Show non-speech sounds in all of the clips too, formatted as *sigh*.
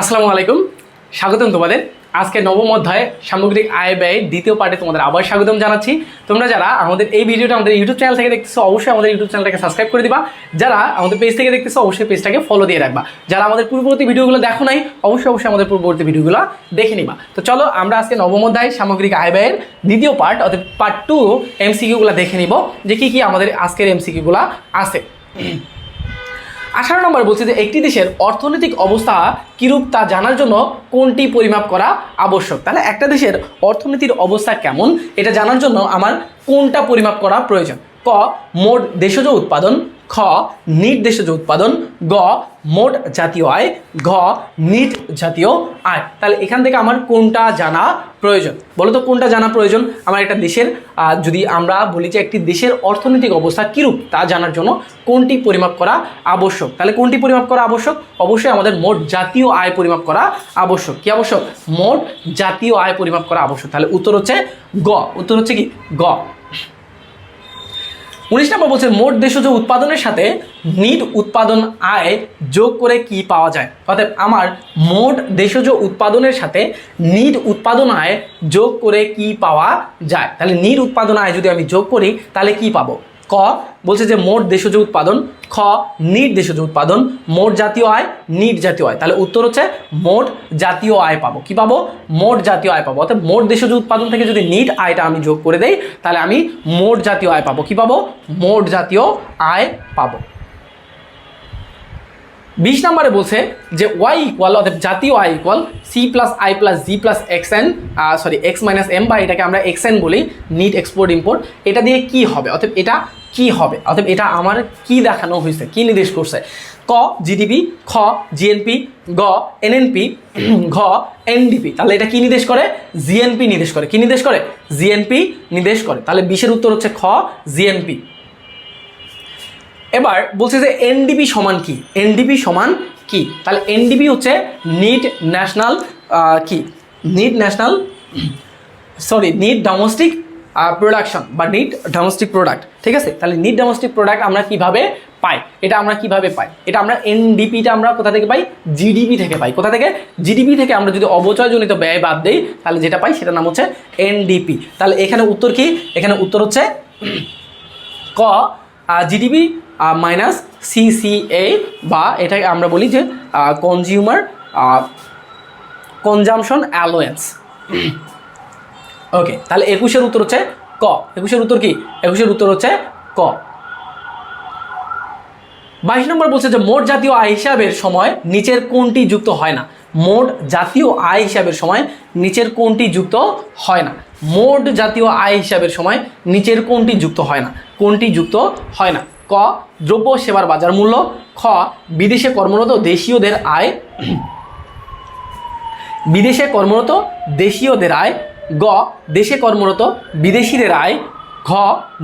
আসসালামু আলাইকুম। স্বাগতম তোমাদের। আজকে নবম অধ্যায় সামগ্রিক আয় ব্যয় দ্বিতীয় পার্টে তোমাদের আবার স্বাগতম জানাচ্ছি। তোমরা যারা আমাদের এই ভিডিওটা আমাদের ইউটিউব চ্যানেল থেকে দেখতেছো, অবশ্যই আমাদের ইউটিউব চ্যানেলটাকে সাবস্ক্রাইব করে দিবা। যারা আমাদের পেজ থেকে দেখতেছো, অবশ্যই পেজটাকে ফলো দিয়ে রাখবা। যারা আমাদের পূর্ববর্তী ভিডিওগুলো দেখো নাই, অবশ্যই অবশ্যই আমাদের পূর্ববর্তী ভিডিওগুলো দেখে নিবা। তো চলো, আমরা আজকে নবম অধ্যায় সামগ্রিক আয় ব্যয়ের দ্বিতীয় পার্ট অর্থাৎ পার্ট টু এমসিকিউগুলো দেখে নিব যে কি কি আমাদের আজকের এমসিকিউগুলো আছে। আঠারো নম্বর বলছি যে একটি দেশের অর্থনৈতিক অবস্থা কীরূপ তা জানার জন্য কোনটি পরিমাপ করা আবশ্যক? তাহলে একটা দেশের অর্থনীতির অবস্থা কেমন? এটা জানার জন্য আমার কোনটা পরিমাপ করা প্রয়োজন? ক, মোট দেশজ উৎপাদন। খ নিট দেশজ উৎপাদন, গ, মোট জাতীয় আয়, ঘ, নিট জাতীয় আয়। তাহলে এখান থেকে আমার কোনটা জানা প্রয়োজন? বলো তো কোনটা জানা প্রয়োজন আমার একটা দেশের? যদি আমরা বলি যে একটি দেশের অর্থনৈতিক অবস্থা কীরূপ, তা জানার জন্য কোনটি পরিমাপ করা আবশ্যক? তাহলে কোনটি পরিমাপ করা আবশ্যক? অবশ্যই আমাদের মোট জাতীয় আয় পরিমাপ করা আবশ্যক। কি আবশ্যক? মোট জাতীয় আয় পরিমাপ করা আবশ্যক। তাহলে উত্তর হচ্ছে গ। উত্তর হচ্ছে কি? গ। উনিশ নম্বর বলছে, মোট দেশজ উৎপাদনের সাথে নিট উৎপাদন আয় যোগ করে কি পাওয়া যায়? অর্থাৎ আমার মোট দেশজ উৎপাদনের সাথে নিট উৎপাদন আয় যোগ করে কি পাওয়া যায়? তাহলে নিট উৎপাদন আয় যদি আমি যোগ করি, তাহলে কি পাবো? ক বলছে যে মোট দেশজ উৎপাদন, খ নিট দেশজ উৎপাদন, মোট জাতীয় আয় নিট জাতীয় আয়। তাহলে উত্তর হচ্ছে মোট জাতীয় আয় পাবো। কি পাবো? মোট জাতীয় আয় পাবো। অর্থাৎ মোট দেশজ উৎপাদন থেকে যদি নিট আয়টা আমি যোগ করে দেই, তাহলে আমি মোট জাতীয় আয় পাবো। কি পাবো? মোট জাতীয় আয় পাবো। বিশ নম্বরে বলছে যে ওয়াই ইকুয়াল অর্থাৎ জাতীয় I equal C plus I plus G plus X N sorry X minus M বা এটাকে আমরা এক্স এন বলি, নিট এক্সপোর্ট ইম্পোর্ট এটা দিয়ে কি হবে? অর্থাৎ এটা কি হবে? অর্থাৎ এটা আমার কি দেখানো হয়েছে? কি নির্দেশ করছে? ক জিডিপি খ জিএনপি গ এনএনপি ঘ এনডিপি তাহলে এটা কি নির্দেশ করে? জিএনপি নির্দেশ করে। কি নির্দেশ করে? জিএনপি নির্দেশ করে। তাহলে বিশের উত্তর হচ্ছে খ জিএনপি এবার বলছে যে এনডিপি সমান কি? এনডিপি সমান কি? তাহলে এনডিপি হচ্ছে নিট ন্যাশনাল কি? Net national sorry net domestic production বা নিট ডোমেস্টিক প্রোডাক্ট ঠিক আছে? তাহলে নিট ডোমেস্টিক প্রোডাক্ট আমরা কীভাবে পাই? এটা আমরা কীভাবে পাই? এটা আমরা এনডিপিটা আমরা কোথা থেকে পাই? জিডিপি থেকে পাই। কোথা থেকে? জিডিপি থেকে আমরা যদি অবচয়জনিত ব্যয় বাদ দিই, তাহলে যেটা পাই সেটার নাম হচ্ছে এনডিপি তাহলে এখানে উত্তর কি? এখানে উত্তর হচ্ছে *clears throat* ক জিডিপি মাইনাস সিসিএ বা এটাকে আমরা বলি যে কনজিউমার কনজামশন অ্যালোয়েন্স ওকে তাহলে একুশের উত্তর হচ্ছে ক। একুশের উত্তর কি? একুশের উত্তর হচ্ছে ক। বাইশ নম্বর বলছে যে, মোট জাতীয় আয় হিসাবের সময় নিচের কোনটি যুক্ত হয় না? মোট জাতীয় আয় হিসাবের সময় নিচের কোনটি যুক্ত হয় না? মোট জাতীয় আয় হিসাবের সময় নিচের কোনটি যুক্ত হয় না? কোনটি যুক্ত হয় না? ক, দ্রব্য সেবার বাজার মূল্য। খ, বিদেশে কর্মরত দেশীয়দের আয়। *clears throat* বিদেশে কর্মরত দেশীয়দের আয়। গ, দেশে কর্মরত বিদেশিদের আয় ঘ,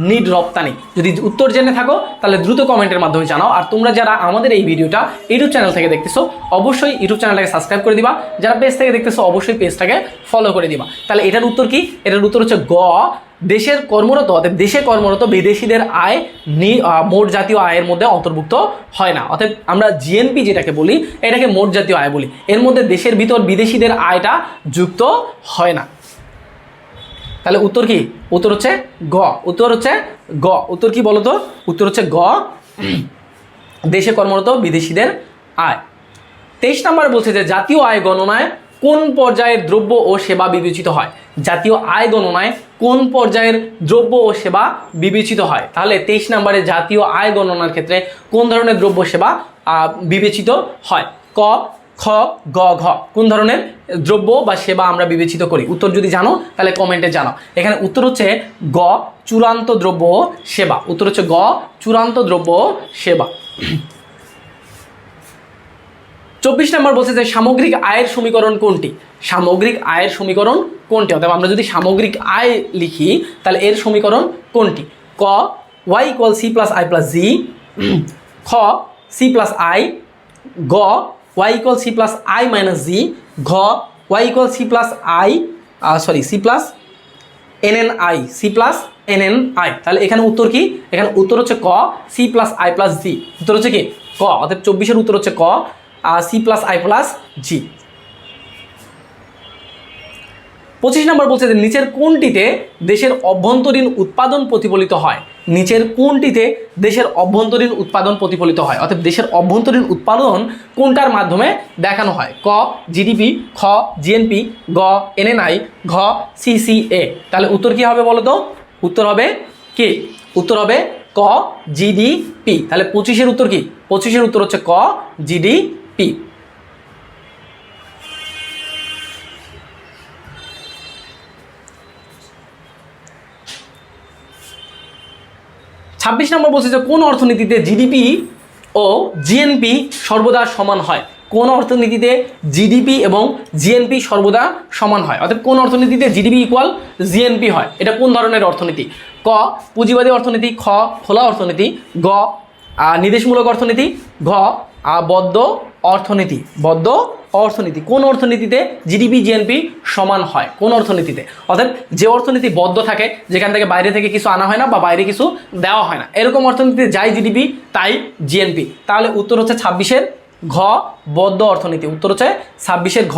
নিট রপ্তানি। যদি উত্তর জেনে থাকো, তাহলে দ্রুত কমেন্টের মাধ্যমে জানাও। আর তোমরা যারা আমাদের এই ভিডিওটা ইউটিউব চ্যানেল থেকে দেখতেছো, অবশ্যই ইউটিউব চ্যানেলটাকে সাবস্ক্রাইব করে দিবা। যারা পেজ থেকে দেখতেছো, অবশ্যই পেজটাকে ফলো করে দিবা। তাহলে এটার উত্তর কি? এটার উত্তর হচ্ছে গ, দেশের কর্মরত অর্থাৎ দেশে কর্মরত বিদেশিদের আয় নি মোট জাতীয় আয়ের মধ্যে অন্তর্ভুক্ত হয় না। অর্থাৎ আমরা জিএনপি যেটাকে বলি, এটাকে মোট জাতীয় আয় বলি। এর মধ্যে দেশের ভিতর বিদেশিদের আয়টা যুক্ত হয় না। তাহলে উত্তর কি? উত্তর হচ্ছে গ। উত্তর হচ্ছে গ। উত্তর কি বলতো? উত্তর হচ্ছে গ। দেশে কর্মরত বিদেশিদের আয়। তেইশ নম্বরে বলছে যে জাতীয় আয় গণনায় কোন পর্যায়ের দ্রব্য ও সেবা বিবেচিত হয়? জাতীয় আয় গণনায় কোন পর্যায়ের দ্রব্য ও সেবা বিবেচিত হয়? তাহলে তেইশ নম্বরে জাতীয় আয় গণনার ক্ষেত্রে কোন ধরনের দ্রব্য সেবা বিবেচিত হয়? ক খ, গ, ঘ, কোন ধরনের দ্রব্য বা সেবা আমরা বিবেচিত করি? উত্তর যদি জানো, তাহলে কমেন্টে জানাও। এখানে উত্তর হচ্ছে গ, চূড়ান্ত দ্রব্য, সেবা। উত্তর হচ্ছে গ, চূড়ান্ত দ্রব্য, সেবা। চব্বিশ নম্বর বলছে যে সামগ্রিক আয়ের সমীকরণ কোনটি? সামগ্রিক আয়ের সমীকরণ কোনটি? অর্থাৎ আমরা যদি সামগ্রিক আয় লিখি, তাহলে এর সমীকরণ কোনটি? ক Y equal C plus I plus G খ সি প্লাস আই গ Y equal C plus I minus G ঘ Y equal C plus I sorry C plus N N I C plus N I তাহলে এখানে উত্তর কি? এখানে উত্তর হচ্ছে ক C plus I plus G উত্তর হচ্ছে কি? ক অর্থাৎ চব্বিশের উত্তর হচ্ছে ক C plus I plus G পঁচিশ নম্বর বলছে যে, নিচের কোনটিতে দেশের অভ্যন্তরীণ উৎপাদন প্রতিফলিত হয়? নিচের কোনটিতে দেশের অভ্যন্তরীণ উৎপাদন প্রতিফলিত হয়? অর্থাৎ দেশের অভ্যন্তরীণ উৎপাদন কোনটার মাধ্যমে দেখানো হয়? ক জিডিপি খ জিএনপি গ এনএনআই ঘ সিসিএ তাহলে উত্তর কি হবে বলো তো উত্তর হবে কি? উত্তর হবে ক জিডিপি তাহলে পঁচিশের উত্তর কি? পঁচিশের উত্তর হচ্ছে ক জিডিপি ছাব্বিশ নম্বর বলছে যে কোন অর্থনীতিতে জিডিপি ও জিএনপি সর্বদা সমান হয়? কোন অর্থনীতিতে জিডিপি এবং জিএনপি সর্বদা সমান হয়? অর্থাৎ কোন অর্থনীতিতে জিডিপি ইকুয়াল জিএনপি হয়? এটা কোন ধরনের অর্থনীতি? ক, পুঁজিবাদী অর্থনীতি, খ, খোলা অর্থনীতি, গ নির্দেশমূলক অর্থনীতি, ঘ আহ, বদ্ধ অর্থনীতি বদ্ধ অর্থনীতি। কোন অর্থনীতিতে জিডিপি জিএনপি সমান হয়? কোন অর্থনীতিতে? অর্থাৎ যে অর্থনীতি বদ্ধ থাকে যেখান থেকে বাইরে থেকে কিছু আনা হয় না বা বাইরে কিছু দেওয়া হয় না। এরকম অর্থনীতিতে যাই জিডিপি তাই জিএনপি তাহলে উত্তর হচ্ছে ছাব্বিশের ঘ বদ্ধ অর্থনীতি। উত্তর হচ্ছে ছাব্বিশের ঘ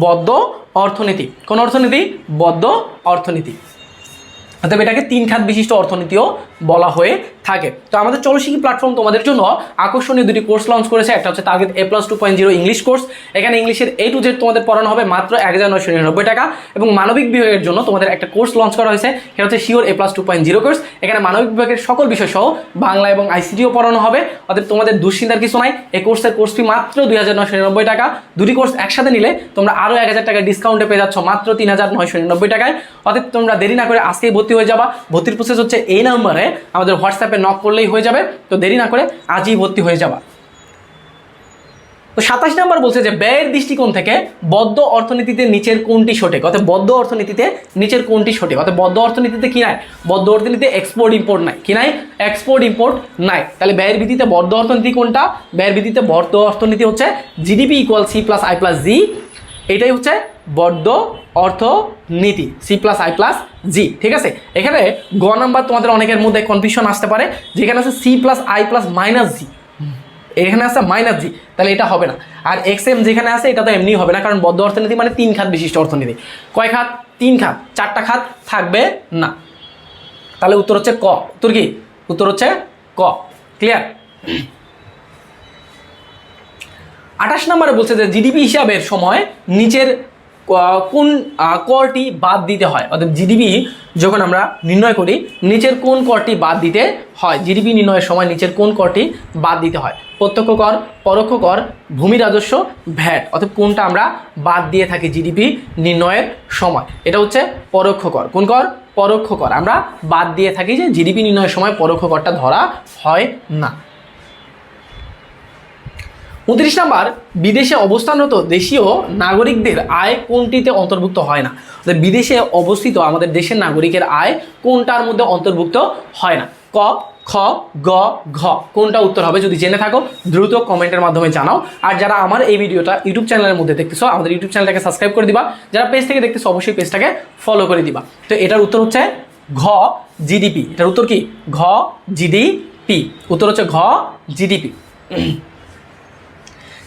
বদ্ধ অর্থনীতি। কোন অর্থনীতি? বদ্ধ অর্থনীতি। অর্থাৎ এটাকে তিন খাত বিশিষ্ট অর্থনীতিও বলা হয়ে থাকে। তো আমাদের চলশিকি প্ল্যাটফর্ম তোমাদের জন্য আকর্ষণীয় দুটি কোর্স লঞ্চ করেছে। একটা হচ্ছে target A plus two point zero English course এখানে ইংলিশের এ টু জেড তোমাদের পড়ানো হবে মাত্র এক হাজার নয়শো নিরানব্বই টাকা এবং মানবিক বিভাগের জন্য তোমাদের একটা কোর্স লঞ্চ করা হয়েছে। সেটা হচ্ছে sure A plus two point zero course এখানে মানবিক বিভাগের সকল বিষয় সহ বাংলা এবং আইসিটিও পড়ানো হবে। অর্থাৎ তোমাদের দুশ্চিন্তার কিছু নাই। এই কোর্সের কোর্স ফি মাত্র দুই হাজার নয়শো নিরানব্বই টাকা। দুটি কোর্স একসাথে নিলে তোমরা আরও এক হাজার টাকা ডিসকাউন্টে পেয়ে যাচ্ছ মাত্র তিন হাজার নয়শো নিরানব্বই টাকায়। অর্থাৎ তোমরা দেরি না করে আজকেই ভর্তি হয়ে যাবা। ভর্তির প্রসেস হচ্ছে এই নাম্বারে আমাদের হোয়াটসঅ্যাপে নক করলেই হয়ে যাবে। তো দেরি না করে আজই ভর্তি হয়ে যাবা। তো সাতাশ নাম্বার বলছে যে, ব্যয়ের দৃষ্টিকোণ থেকে বদ্ধ অর্থনীতিতে নিচের কোনটি সঠিক? অর্থাৎ বদ্ধ অর্থনীতিতে নিচের কোনটি সঠিক? অর্থাৎ বদ্ধ অর্থনীতিতে কি নাই? বদ্ধ অর্থনীতিতে এক্সপোর্ট ইম্পোর্ট নাই। কি নাই? এক্সপোর্ট ইম্পোর্ট নাই। তাহলে ব্যয়ের ভিত্তিতে বদ্ধ অর্থনীতি কোনটা? ব্যয়ের ভিত্তিতে বদ্ধ অর্থনীতি হচ্ছে GDP equal C plus I plus G এটাই হচ্ছে বদ্ধ অর্থনীতি C plus I plus G ঠিক আছে? এখানে গ নাম্বার তোমাদের অনেকের মধ্যে কনফিউশন আসতে পারে, যেখানে আছে C plus I plus minus G এখানে আছে মাইনাস জি তাহলে এটা হবে না। আর এক্স এম যেখানে আছে, এটা তো এমনি হবে না, কারণ বদ্ধ অর্থনীতি মানে তিন খাত বিশিষ্ট অর্থনীতি। কয় খাত? তিন খাত, চারটা খাত থাকবে না। তাহলে উত্তর হচ্ছে ক। উত্তর কি? উত্তর হচ্ছে ক। ক্লিয়ার আঠাশ নম্বরে বলছে যে জিডিপি হিসাবের সময় নিচের কোন করটি বাদ দিতে হয়। অর্থাৎ জিডিপি যখন আমরা নির্ণয় করি, নিচের কোন করটি বাদ দিতে হয়? জিডিপি নির্ণয়ের সময় নিচের কোন করটি বাদ দিতে হয়? প্রত্যক্ষ কর, পরোক্ষ কর, ভূমি রাজস্ব, ভ্যাট, অর্থাৎ কোনটা আমরা বাদ দিয়ে থাকি জিডিপি নির্ণয়ের সময়। এটা হচ্ছে পরোক্ষ কর। কোন কর? পরোক্ষ কর। আমরা বাদ দিয়ে থাকি যে জিডিপি নির্ণয়ের সময় পরোক্ষ করটা ধরা হয় না। উনত্রিশ নাম্বার, বিদেশে অবস্থানরত দেশীয় নাগরিকদের আয় কোনটিতে অন্তর্ভুক্ত হয় না? বিদেশে অবস্থিত আমাদের দেশের নাগরিকের আয় কোনটার মধ্যে অন্তর্ভুক্ত হয় না? ক, খ, গ, ঘ। কোনটা উত্তর হবে যদি জেনে থাকো, দ্রুত কমেন্টের মাধ্যমে জানাও। আর যারা আমার এই ভিডিওটা ইউটিউব চ্যানেলের মধ্যে দেখতেছো, আমাদের ইউটিউব চ্যানেলটাকে সাবস্ক্রাইব করে দিবা। যারা পেজ থেকে দেখতেছো, অবশ্যই পেজটাকে ফলো করে দিবা। তো এটার উত্তর হচ্ছে ঘ, জিডিপি। এটার উত্তর কি? ঘ, জিডিপি। উত্তর হচ্ছে ঘ, জিডিপি।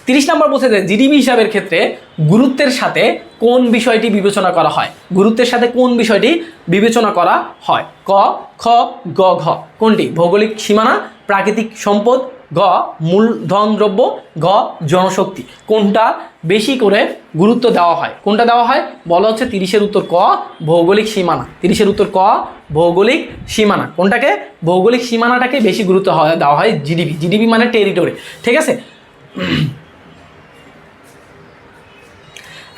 তিরিশ নম্বর বলছে যে জিডিপি হিসাবের ক্ষেত্রে গুরুত্বের সাথে কোন বিষয়টি বিবেচনা করা হয়? গুরুত্বের সাথে কোন বিষয়টি বিবেচনা করা হয়? ক, খ, গ, ঘ। কোনটি? ভৌগোলিক সীমানা, প্রাকৃতিক সম্পদ, গ, মূলধন দ্রব্য গ জনশক্তি। কোনটা বেশি করে গুরুত্ব দেওয়া হয়? কোনটা দেওয়া হয়? বলা হচ্ছে তিরিশের উত্তর ক, ভৌগোলিক সীমানা। তিরিশের উত্তর ক, ভৌগোলিক সীমানা। কোনটাকে? ভৌগোলিক সীমানাটাকে বেশি গুরুত্ব দেওয়া হয় জিডিপি। জিডিপি মানে টেরিটরি। ঠিক আছে?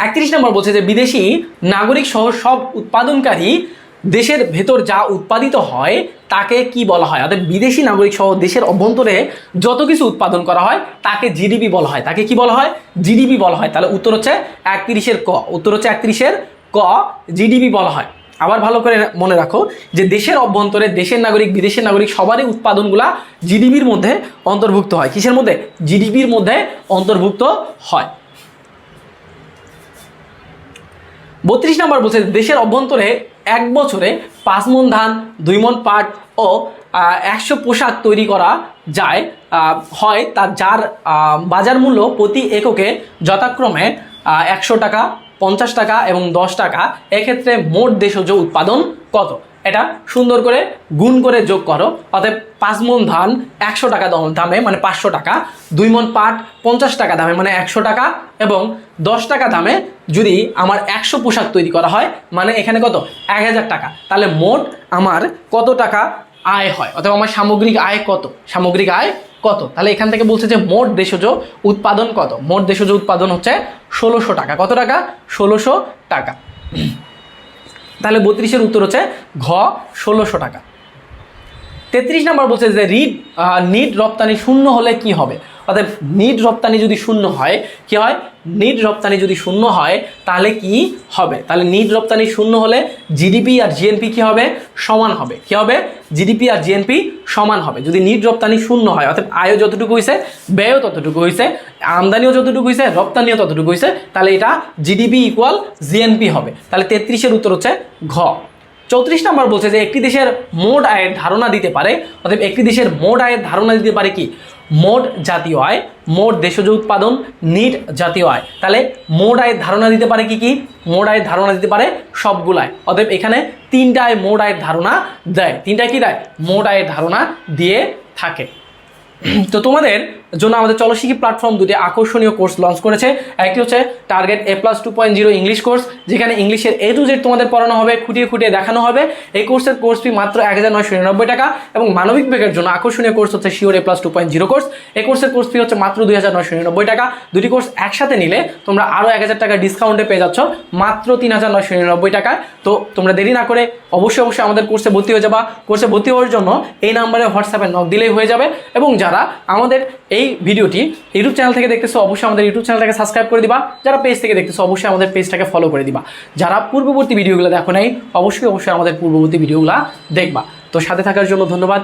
একত্রিশ নম্বর বলছে যে বিদেশি নাগরিক সহ সব উৎপাদনকারী দেশের ভেতর যা উৎপাদিত হয়, তাকে কি বলা হয়? অর্থাৎ বিদেশি নাগরিক সহ দেশের অভ্যন্তরে যত কিছু উৎপাদন করা হয়, তাকে জিডিপি বলা হয়। তাকে কি বলা হয়? জিডিপি বলা হয়। তাহলে উত্তর হচ্ছে একত্রিশের ক। উত্তর হচ্ছে একত্রিশের ক, জিডিপি বলা হয়। আবার ভালো করে মনে রাখো যে দেশের অভ্যন্তরে দেশের নাগরিক, বিদেশের নাগরিক সবারই উৎপাদনগুলা জিডিপির মধ্যে অন্তর্ভুক্ত হয়। কিসের মধ্যে? জিডিপির মধ্যে অন্তর্ভুক্ত হয়। বত্রিশ নম্বর বলছে, দেশের অভ্যন্তরে এক বছরে পাঁচ মন ধান, দুই মন পাট ও একশো পোশাক তৈরি করা যায় হয় তার যার বাজার মূল্য প্রতি এককে যথাক্রমে একশো টাকা, পঞ্চাশ টাকা এবং দশ টাকা। এক্ষেত্রে মোট দেশজ উৎপাদন কত? এটা সুন্দর করে গুণ করে যোগ করো। অতএব পাঁচ মন ধান একশো টাকা দামে মানে পাঁচশো টাকা। দুই মন পাট পঞ্চাশ টাকা দামে মানে একশো টাকা। এবং দশ টাকা দামে যদি আমার একশো পোশাক তৈরি করা হয় মানে এখানে কত? এক হাজার টাকা। তাহলে মোট আমার কত টাকা আয় হয়? অথবা আমার সামগ্রিক আয় কত? সামগ্রিক আয় কত? তাহলে এখান থেকে বলছে যে মোট দেশজ উৎপাদন কত? মোট দেশজ উৎপাদন হচ্ছে ষোলোশো টাকা। কত টাকা? ষোলোশো টাকা। তাহলে বত্রিশের উত্তর হচ্ছে ঘ, ষোলোশো টাকা। তেত্রিশ নম্বর বলছে যে রিড নিট রপ্তানি শূন্য হলে কি হবে? অর্থাৎ নিট রপ্তানি যদি শূন্য হয়, কি হয়? নিট রপ্তানি যদি শূন্য হয়, তাহলে কি হবে? তাহলে নিট রপ্তানি শূন্য হলে জিডিপি আর জিএনপি কি হবে? সমান হবে। কি হবে? জিডিপি আর জিএনপি সমান হবে। যদি নিট রপ্তানি শূন্য হয় অর্থাৎ আয়ও যতটুকু হয়েছে ব্যয়ও ততটুকু হয়েছে আমদানিও যতটুকু হয়েছে রপ্তানিও ততটুকু হয়েছে তাহলে এটা জিডিপি ইকুয়াল জিএনপি হবে। তাহলে তেত্রিশের উত্তর হচ্ছে ঘ। চৌত্রিশ নম্বর বলছে যে একটি দেশের মোট আয়ের ধারণা দিতে পারে অর্থাৎ একটি দেশের মোট আয়ের ধারণা দিতে পারে কি? মোট জাতীয় আয় মোট দেশজ উৎপাদন, নিট জাতীয় আয়। তাহলে মোট আয়ের ধারণা দিতে পারে কি কি? মোট আয়ের ধারণা দিতে পারে সবগুলায়। অতএব এখানে তিনটায় মোট আয়ের ধারণা দেয়। তিনটায় কি দেয়? মোট আয়ের ধারণা দিয়ে থাকে। *clears throat* তো তোমাদের জন্য আমাদের চলশিখি প্ল্যাটফর্ম দুটি আকর্ষণীয় কোর্স লঞ্চ করেছে। একটি হচ্ছে target A plus two point zero English course যেখানে ইংলিশের এ টু জেড তোমাদের পড়ানো হবে, খুঁটিয়ে খুঁটিয়ে দেখানো হবে। এই কোর্সের কোর্স ফি মাত্র এক হাজার নয়শো নিরানব্বই টাকা এবং মানবিক বিভাগের জন্য আকর্ষণীয় কোর্স হচ্ছে sure A plus two point zero course এই কোর্সের কোর্স ফি হচ্ছে মাত্র দুই হাজার নয়শো নিরানব্বই টাকা। দুটি কোর্স একসাথে নিলে তোমরা আরও এক হাজার টাকা ডিসকাউন্টে পেয়ে যাচ্ছ, মাত্র তিন হাজার নয়শো নিরানব্বই টাকায় তো তোমরা দেরি না করে অবশ্যই অবশ্যই আমাদের কোর্সে ভর্তি হয়ে যাবা। কোর্সে ভর্তি হওয়ার জন্য এই নাম্বারে হোয়াটসঅ্যাপে নক দিলেই হয়ে যাবে এবং যারা আমাদের এই ভিডিওটি ইউটিউব চ্যানেল থেকে দেখতেছো, অবশ্যই আমাদের ইউটিউব চ্যানেলটাকে সাবস্ক্রাইব করে দিবা। যারা পেজ থেকে দেখতেছো, অবশ্যই আমাদের পেজটাকে ফলো করে দিবা। যারা পূর্ববর্তী ভিডিওগুলো দেখো নাই, অবশ্যই অবশ্যই আমাদের পূর্ববর্তী ভিডিওগুলো দেখবা। তো সাথে থাকার জন্য ধন্যবাদ।